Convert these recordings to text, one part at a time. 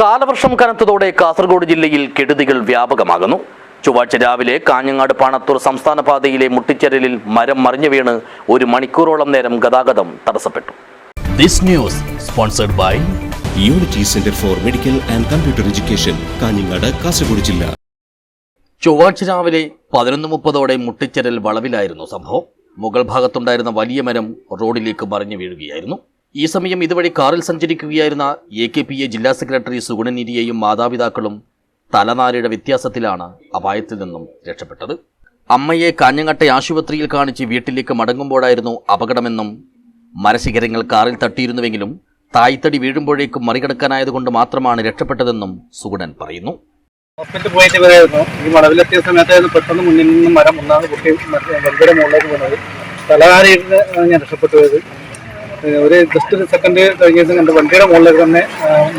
കാലവർഷം കനത്തതോടെ കാസർഗോഡ് ജില്ലയിൽ കെടുതികൾ വ്യാപകമാകുന്നു. ചൊവ്വാഴ്ച രാവിലെ കാഞ്ഞങ്ങാട് പാണത്തൂർ സംസ്ഥാന പാതയിലെ മുട്ടിച്ചരലിൽ മരം മറിഞ്ഞു വീണ് ഒരു മണിക്കൂറോളം നേരം ഗതാഗതം തടസ്സപ്പെട്ടു. This news sponsored by unity centre for medical and computer education Kanhangad Kasaragod ജില്ല. ചൊവ്വാഴ്ച രാവിലെ പതിനൊന്ന് മുപ്പതോടെ മുട്ടിച്ചരൽ വളവിലായിരുന്നു സംഭവം. മുകൾ ഭാഗത്തുണ്ടായിരുന്ന വലിയ മരം റോഡിലേക്ക് മറിഞ്ഞു വീഴുകയായിരുന്നു. ഈ സമയം ഇതുവഴി കാറിൽ സഞ്ചരിക്കുകയായിരുന്ന എ കെ പി എ ജില്ലാ സെക്രട്ടറി സുഗുണനിരിയെയും മാതാപിതാക്കളും തലനാരിയുടെ വ്യത്യാസത്തിലാണ് അപായത്തിൽ നിന്നും രക്ഷപ്പെട്ടത്. അമ്മയെ കാഞ്ഞങ്ങട്ടെ ആശുപത്രിയിൽ കാണിച്ച് വീട്ടിലേക്ക് മടങ്ങുമ്പോഴായിരുന്നു അപകടമെന്നും മരശിഖരങ്ങൾ കാറിൽ തട്ടിയിരുന്നുവെങ്കിലും തായ്തടി വീഴുമ്പോഴേക്കും മറികടക്കാനായതുകൊണ്ട് മാത്രമാണ് രക്ഷപ്പെട്ടതെന്നും സുഗുണൻ പറയുന്നു. ഹോസ്പിറ്റലിൽ പോയിട്ട് ഇവരായിരുന്നു. ഈ മടവിലെത്തിയ സമയത്തായിരുന്നു പെട്ടെന്ന് മുന്നിൽ നിന്ന് മരം ഒന്നാമത് കുട്ടി മുകളിലേക്ക് വീണത്. തലകാരിയിട്ട് ഞാൻ രക്ഷപ്പെട്ടു പോയത്. ഒരു ജസ്റ്റ് ഒരു സെക്കൻഡ് കഴിഞ്ഞ ദിവസം കണ്ട് വണ്ടിയുടെ മുകളിലേക്ക് തന്നെ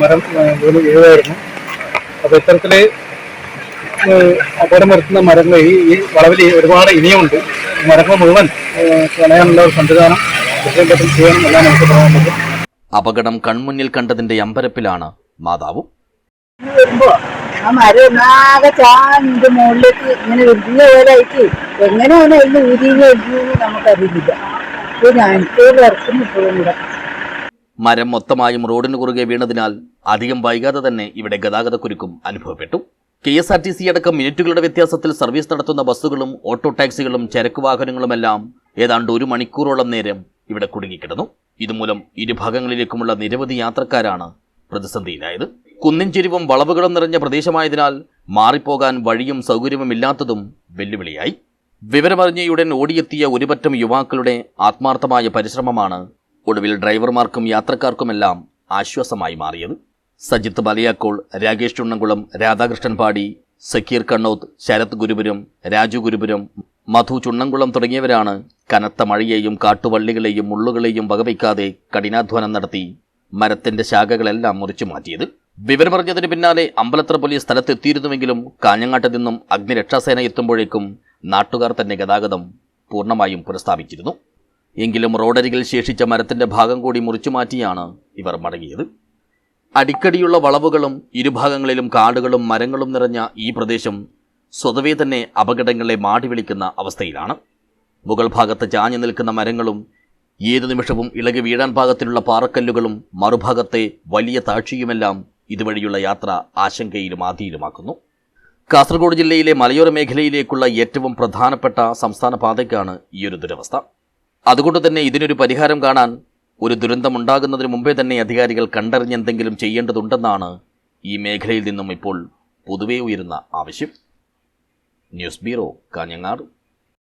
മരം വീണ് വീഴുമായിരുന്നു അപ്പോൾ ഇത്തരത്തിൽ അപകടം വരുത്തുന്ന മരങ്ങൾ ഈ ഈ വളവിൽ ഒരുപാട് ഇനിയുണ്ട്. മരങ്ങൾ മുഴുവൻ കളയാനുള്ള ഒരു സംവിധാനം എത്രയും പെട്ടെന്ന് ചെയ്യണം എന്നാണ് എനിക്ക് പറയാനുള്ളത് അപകടം കൺമുന്നിൽ കണ്ടതിന്റെ അമ്പരപ്പിലാണ് മാതാവും. ആ മരം ആകെ ചാന്റെ മുകളിലേക്ക് ഇങ്ങനെ വലിയ പോലെ ആയിട്ട് എങ്ങനെയാണ് അതിന് നമുക്കറിയില്ല. മരം മൊത്തമായും റോഡിന് കുറുകെ വീണതിനാൽ അധികം വൈകാതെ തന്നെ ഇവിടെ ഗതാഗതക്കുരുക്കും അനുഭവപ്പെട്ടു. K S R T C അടക്കം മിനിറ്റുകളുടെ വ്യത്യാസത്തിൽ സർവീസ് നടത്തുന്ന ബസ്സുകളും ഓട്ടോ ടാക്സികളും ചരക്ക് വാഹനങ്ങളുമെല്ലാം ഏതാണ്ട് ഒരു മണിക്കൂറോളം നേരം ഇവിടെ കുടുങ്ങിക്കിടന്നു. ഇതുമൂലം ഇരുഭാഗങ്ങളിലേക്കുമുള്ള നിരവധി യാത്രക്കാരാണ് പ്രതിസന്ധിയിലായത്. കുന്നിൻ വളവുകളും നിറഞ്ഞ പ്രദേശമായതിനാൽ മാറിപ്പോകാൻ വഴിയും സൗകര്യവും ഇല്ലാത്തതും വെല്ലുവിളിയായി. വിവരമറിഞ്ഞയുടൻ ഓടിയെത്തിയ ഒരുപറ്റം യുവാക്കളുടെ ആത്മാർത്ഥമായ പരിശ്രമമാണ് ഒടുവിൽ ഡ്രൈവർമാർക്കും യാത്രക്കാർക്കുമെല്ലാം ആശ്വാസമായി മാറിയത്. സജിത്ത് ബലയാക്കോൾ രാകേഷ് ചുണ്ണംകുളം രാധാകൃഷ്ണൻ പാടി സക്കീർ കണ്ണോത്ത് ശരത് ഗുരുപുരം രാജു ഗുരുപുരം മധു ചുണ്ണംകുളം തുടങ്ങിയവരാണ് കനത്ത മഴയെയും കാട്ടുവള്ളികളെയും മുള്ളുകളെയും വകവയ്ക്കാതെ കഠിനാധ്വാനം നടത്തി മരത്തിന്റെ ശാഖകളെല്ലാം മുറിച്ചു മാറ്റിയത്. വിവരമറിഞ്ഞതിന് പിന്നാലെ അമ്പലത്ര പോലീസ് സ്ഥലത്തെത്തിയിരുന്നുവെങ്കിലും കാഞ്ഞങ്ങാട്ട് നിന്നും അഗ്നിരക്ഷാസേന എത്തുമ്പോഴേക്കും നാട്ടുകാർ തന്നെ ഗതാഗതം പൂർണമായും പുനഃസ്ഥാപിച്ചിരുന്നു. എങ്കിലും റോഡരികിൽ ശേഷിച്ച മരത്തിന്റെ ഭാഗം കൂടി മുറിച്ചു മാറ്റിയാണ് ഇവർ മടങ്ങിയത്. അടിക്കടിയുള്ള വളവുകളും ഇരുഭാഗങ്ങളിലും കാടുകളും മരങ്ങളും നിറഞ്ഞ ഈ പ്രദേശം സ്വതവേ തന്നെ അപകടങ്ങളെ മാടി വിളിക്കുന്ന അവസ്ഥയിലാണ്. മുകൾ ഭാഗത്ത് ചാഞ്ഞു നിൽക്കുന്ന മരങ്ങളും ഏതു നിമിഷവും ഇളകി വീഴാൻ പാകത്തിലുള്ള പാറക്കല്ലുകളും മറുഭാഗത്തെ വലിയ താഴ്ചയുമെല്ലാം ഇതുവഴിയുള്ള യാത്ര ആശങ്കയിലും ആധിയിലുമാക്കുന്നു. കാസർഗോഡ് ജില്ലയിലെ മലയോര മേഖലയിലേക്കുള്ള ഏറ്റവും പ്രധാനപ്പെട്ട സംസ്ഥാന പാതയ്ക്കാണ് ഈയൊരു ദുരവസ്ഥ. അതുകൊണ്ട് തന്നെ ഇതിനൊരു പരിഹാരം കാണാൻ ഒരു ദുരന്തമുണ്ടാകുന്നതിന് മുമ്പേ തന്നെ അധികാരികൾ കണ്ടറിഞ്ഞെന്തെങ്കിലും ചെയ്യേണ്ടതുണ്ടെന്നാണ് ഈ മേഖലയിൽ നിന്നും ഇപ്പോൾ പൊതുവേ ഉയരുന്ന ആവശ്യം. News bureau Kanhangad.